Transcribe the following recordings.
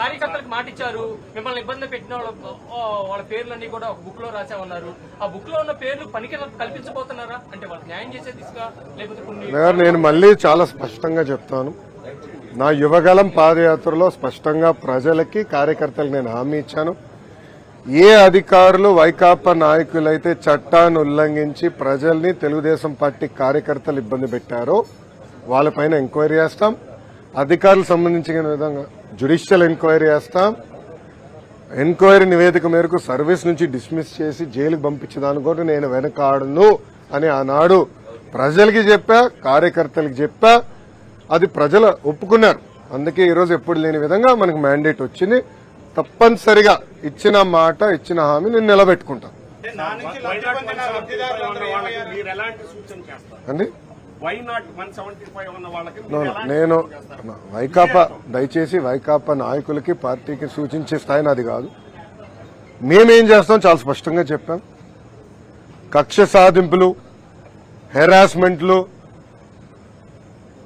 కార్యకర్తలకు మాట ఇచ్చారు మిమ్మల్ని ఇబ్బంది పెట్టిన వాళ్ళ వాళ్ళ పేర్లన్నీ కూడా ఒక బుక్లో రాసామన్నారు ఆ బుక్లో ఉన్న పేర్లు పనికి కల్పించబోతున్నారా? అంటే వాళ్ళకి న్యాయం చేసే దిశగా లేకపోతే కొన్ని నేను మళ్ళీ చాలా స్పష్టంగా చెప్తాను. నా యువగలం పాదయాత్రలో స్పష్టంగా ప్రజలకి కార్యకర్తలకు నేను హామీ ఇచ్చాను. ఏ అధికారులు వైకాపా నాయకులైతే చట్టాన్ని ఉల్లంఘించి ప్రజల్ని తెలుగుదేశం పార్టీ కార్యకర్తలు ఇబ్బంది పెట్టారో వాళ్ళపైన ఎంక్వైరీ చేస్తాం. అధికారులకు సంబంధించిన విధంగా జ్యుడిషియల్ ఎంక్వైరీ చేస్తాం. ఎంక్వైరీ నివేదిక మేరకు సర్వీస్ నుంచి డిస్మిస్ చేసి జైలుకు పంపించడానికి కూడా నేను వెనకాడను అని ఆనాడు ప్రజలకి చెప్పా కార్యకర్తలకు చెప్పా. అది ప్రజలు ఒప్పుకున్నారు. అందుకే ఈరోజు ఎప్పుడు లేని విధంగా మనకు మ్యాండేట్ వచ్చింది. తప్పనిసరిగా ఇచ్చిన మాట ఇచ్చిన హామీ నేను నిలబెట్టుకుంటాను. అండి? నేను? వైకాపా దయచేసి వైకాపా నాయకులకి పార్టీకి సూచించే స్థాయి నాది కాదు. మేమేం చేస్తాం? చాలా స్పష్టంగా చెప్పాం. కక్ష సాధింపులు హెరాస్మెంట్లు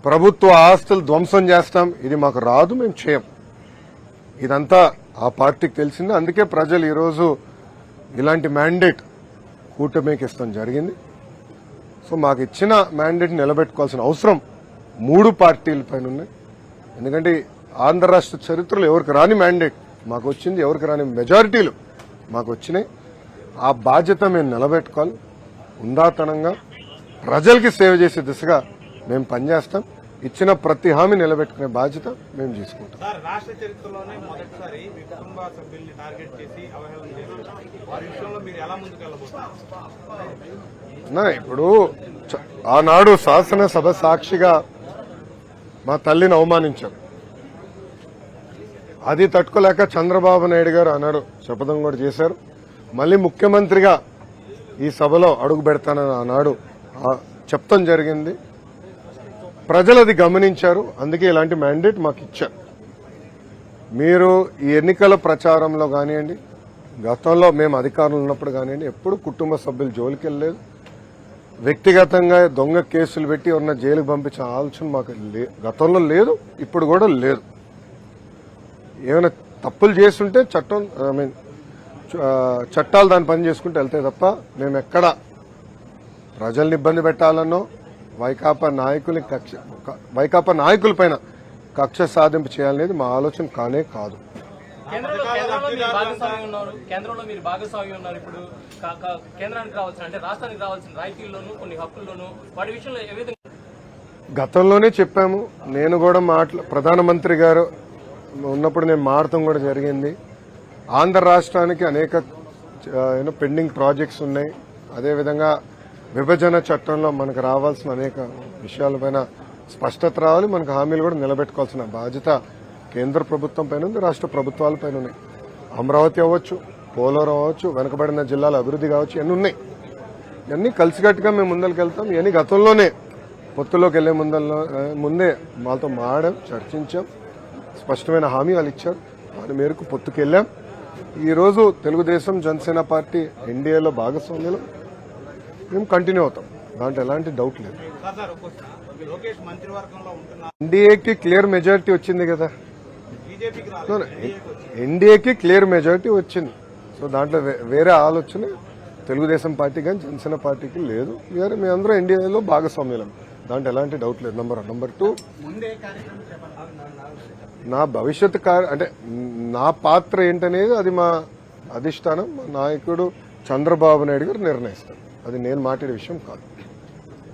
ప్రభుత్వ ఆస్తులు ధ్వంసం చేస్తాం. ఇది మాకు రాదు మేము చేయం. ఇదంతా ఆ పార్టీకి తెలిసింది. అందుకే ప్రజలు ఈరోజు ఇలాంటి మ్యాండేట్ కూటమికి ఇస్తాం. జరిగింది. సో మాకు ఇచ్చిన మ్యాండేట్ నిలబెట్టుకోవాల్సిన అవసరం మూడు పార్టీల పైన ఉన్నాయి ఎందుకంటే ఆంధ్ర రాష్ట్ర చరిత్రలో ఎవరికి రాని మ్యాండేట్ మాకు వచ్చింది ఎవరికి రాని మెజారిటీలు మాకు వచ్చినాయి ఆ బాధ్యత మేము నిలబెట్టుకోవాలి. ఉందాతనంగా ప్రజలకి సేవ చేసే దిశగా మేము పనిచేస్తాం. ఇచ్చిన ప్రతి హామీ నిలబెట్టుకునే బాధ్యత మేము తీసుకుంటాం నా ఇప్పుడు చ- ఆనాడు శాసనసభ సాక్షిగా మా తల్లిని అవమానించారు అది తట్టుకోలేక చంద్రబాబు నాయుడు గారు అన్నాడు శపథం కూడా చేశారు. మళ్ళీ ముఖ్యమంత్రిగా ఈ సభలో అడుగు పెడతానని ఆనాడు ఆ చెప్తాం జరిగింది. ప్రజలు అది గమనించారు. అందుకే ఇలాంటి మ్యాండేట్ మాకు ఇచ్చారు మీరు ఈ ఎన్నికల ప్రచారంలో కానివ్వండి గతంలో మేము అధికారులు ఉన్నప్పుడు కానివ్వండి ఎప్పుడు కుటుంబ సభ్యులు జోలికి వెళ్ళలేదు. వ్యక్తిగతంగా దొంగ కేసులు పెట్టి ఉన్న జైలుకు పంపించే ఆలోచన మాకు లే- గతంలో లేదు ఇప్పుడు కూడా లేదు. ఏమైనా తప్పులు చేస్తుంటే చట్టం ఐ మీన్ చట్టాలు దాన్ని పని చేసుకుంటూ వెళ్తాయి తప్ప మేము ఎక్కడ ప్రజల్ని ఇబ్బంది పెట్టాలనో వైకాపా నాయకుల్ని కక్ష వైకాపా నాయకుల పైన కక్ష సాధింపు చేయాలనేది మా ఆలోచన కానే కాదు. కేంద్రంలో మీరు భాగస్వామి ఉన్నారు. కేంద్రంలో మీరు భాగస్వామి ఉన్నారు. ఇప్పుడు కేంద్రానికి రావాల్సిన అంటే రాష్ట్రానికి రావాల్సిన రాయితీల్లోనూ కొన్ని హక్కుల్లోనూ వాటి విషయంలో ఏ విధంగా గతంలోనే చెప్పాము. నేను కూడా మాట్లా ప్రధానమంత్రి గారు ఉన్నప్పుడు నేను మారటం కూడా జరిగింది. ఆంధ్ర రాష్ట్రానికి అనేక పెండింగ్ ప్రాజెక్ట్స్ ఉన్నాయి. అదేవిధంగా విభజన చట్టంలో మనకు రావాల్సిన అనేక విషయాలపైన స్పష్టత రావాలి. మనకు హామీలు కూడా నిలబెట్టుకోవాల్సిన బాధ్యత కేంద్ర ప్రభుత్వం పైన ఉంది రాష్ట్ర ప్రభుత్వాల పైన ఉన్నాయి. అమరావతి అవ్వచ్చు పోలవరం అవ్వచ్చు వెనకబడిన జిల్లాల అభివృద్ధి కావచ్చు ఇవన్నీ ఉన్నాయి. ఇవన్నీ కలిసికట్టుగా మేము ముందరికి వెళ్తాం. ఇవన్నీ గతంలోనే పొత్తులోకి వెళ్ళే ముందల్లో ముందే మాతో మాడాం చర్చించాం. స్పష్టమైన హామీ వాళ్ళు ఇచ్చారు. దాని మేరకు పొత్తుకెళ్ళాం ఈరోజు తెలుగుదేశం జనసేన పార్టీ ఎన్డీఏలో భాగస్వామ్యంలో మేము కంటిన్యూ అవుతాం. దాంట్లో ఎలాంటి డౌట్ లేదు. ఎన్డీఏకి క్లియర్ మెజారిటీ వచ్చింది కదా. ఎన్డీఏకి క్లియర్ మెజారిటీ వచ్చింది. సో దాంట్లో వేరే ఆలోచన తెలుగుదేశం పార్టీ కానీ జనసేన పార్టీకి లేదు. వేరే మీ అందరూ ఎన్డీఏలో భాగస్వామ్యం దాంట్లో ఎలాంటి డౌట్ లేదు. నంబర్ వన్ నంబర్ టూ నా భవిష్యత్ కార్య అంటే నా పాత్ర ఏంటనేది అది మా అధిష్టానం నాయకుడు చంద్రబాబు నాయుడు గారు నిర్ణయిస్తారు. అది నేను మాట్లాడే విషయం కాదు.